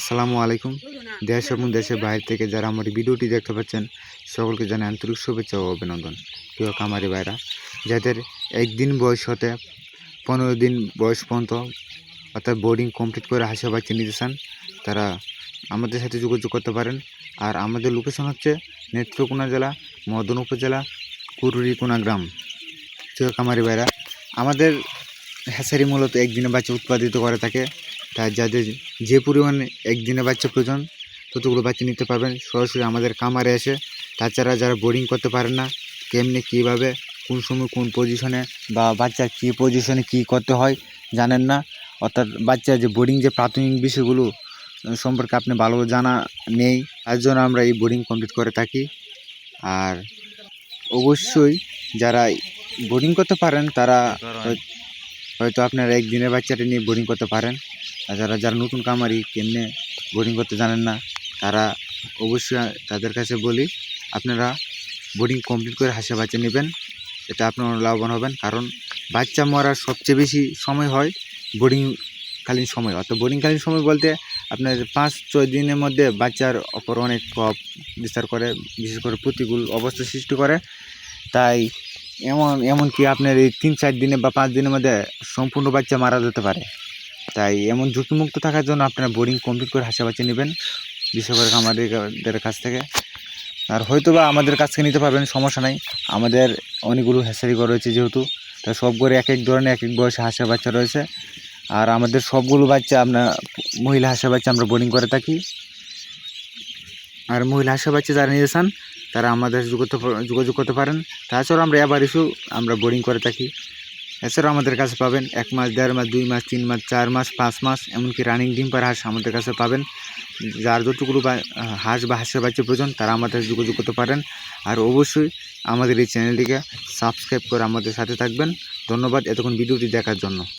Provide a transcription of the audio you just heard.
আসসালামু আলাইকুম। দেশ এবং দেশের বাইরে থেকে যারা আমার ভিডিওটি দেখতে পাচ্ছেন, সকলকে জানাই আন্তরিক শুভেচ্ছা ও অভিনন্দন। প্রিয় কামারি ভাইরা, যাদের একদিন বয়স হতে পনেরো দিন বয়স পর্যন্ত অর্থাৎ বোর্ডিং কমপ্লিট করে হাসা বাচ্চা নিতে চান, তারা আমাদের সাথে যোগাযোগ করতে পারেন। আর আমাদের লোকেশন হচ্ছে নেত্রকোনা জেলা, মদন উপজেলা কুরুরিকোনা গ্রাম। প্রিয় কামারি ভাইরা, আমাদের হ্যাসারি মূলত একদিনে বাচ্চা উৎপাদিত করে থাকে। তাই যাদের যে পরিমাণে একদিনে বাচ্চা প্রয়োজন ততগুলো বাচ্চা নিতে পারবেন। সরাসরি আমাদের কামারে এসে তাছাড়া যারা বোর্ডিং করতে পারেন না কেমনি কীভাবে কোন সময় কোন পজিশনে বা বাচ্চা কী পজিশনে কী করতে হয় জানেন না। অর্থাৎ বাচ্চা যে বোর্ডিং যে প্রাথমিক বিষয়গুলো সম্পর্কে আপনি ভালো জানা নেই তার জন্য আমরা এই বোর্ডিং কমপ্লিট করে থাকি। আর অবশ্যই যারা বোর্ডিং করতে পারেন তারা হয়তো আপনারা একদিনের বাচ্চাটা নিয়ে বোর্ডিং করতে পারেন। আর যারা নতুন কামারি কেমনে বোর্ডিং করতে জানেন না, তারা অবশ্যই তাদের কাছে বলি, আপনারা বোর্ডিং কমপ্লিট করে হাসা বাচ্চা নেবেন। এটা আপনারা লাভবান হবেন, কারণ বাচ্চা মরার সবচেয়ে বেশি সময় হয় বোর্ডিংকালীন সময়। অর্থাৎ বোর্ডিংকালীন সময় বলতে আপনার পাঁচ, ছয় দিনের মধ্যে বাচ্চার অপর অনেক প্রভাব বিস্তার করে, বিশেষ করে প্রতিকূল অবস্থা সৃষ্টি করে। তাই এমন, এমনকি আপনার এই তিন, চার দিনে বা পাঁচ দিনের মধ্যে সম্পূর্ণ বাচ্চা মারা যেতে পারে। তাই এমন ঝুঁকিমুক্ত থাকার জন্য আপনারা বোরিং কমপ্লিট করে হাসা বাচ্চা নেবেন বিশেষ করে আমাদের কাছ থেকে। আর হয়তো বা আমাদের কাছ থেকে নিতে পারবেন, সমস্যা নাই। আমাদের অনেকগুলো হ্যাসারি ঘর রয়েছে যেহেতু, তাই সব ঘরে এক এক ধরনের, এক এক বয়সে হাঁসের বাচ্চা রয়েছে। আর আমাদের সবগুলো বাচ্চা আপনার মহিলা হাঁসের বাচ্চা আমরা বোর্ডিং করে থাকি। আর মহিলা হাঁসের বাচ্চা যারা নিতে চান, তারা আমাদের যোগাযোগ যোগাযোগ করতে পারেন। তাছাড়াও আমরা এবার ইস্যু আমরা বোর্ডিং করে থাকি। এছাড়াও আমাদের কাছে পাবেন এক মাস, দেড় মাস, দুই মাস, তিন মাস, চার মাস, পাঁচ মাস, এমনকি রানিং ডিম পার হাঁস আমাদের কাছে পাবেন। যার যতগুলো হাঁস বা হাঁসের বাচ্চা প্রয়োজন, তারা আমাদের কাছে যোগাযোগ করতে পারেন। আর অবশ্যই আমাদের এই চ্যানেলটিকে সাবস্ক্রাইব করে আমাদের সাথে থাকবেন। ধন্যবাদ, এতক্ষণ ভিডিওটি দেখার জন্য।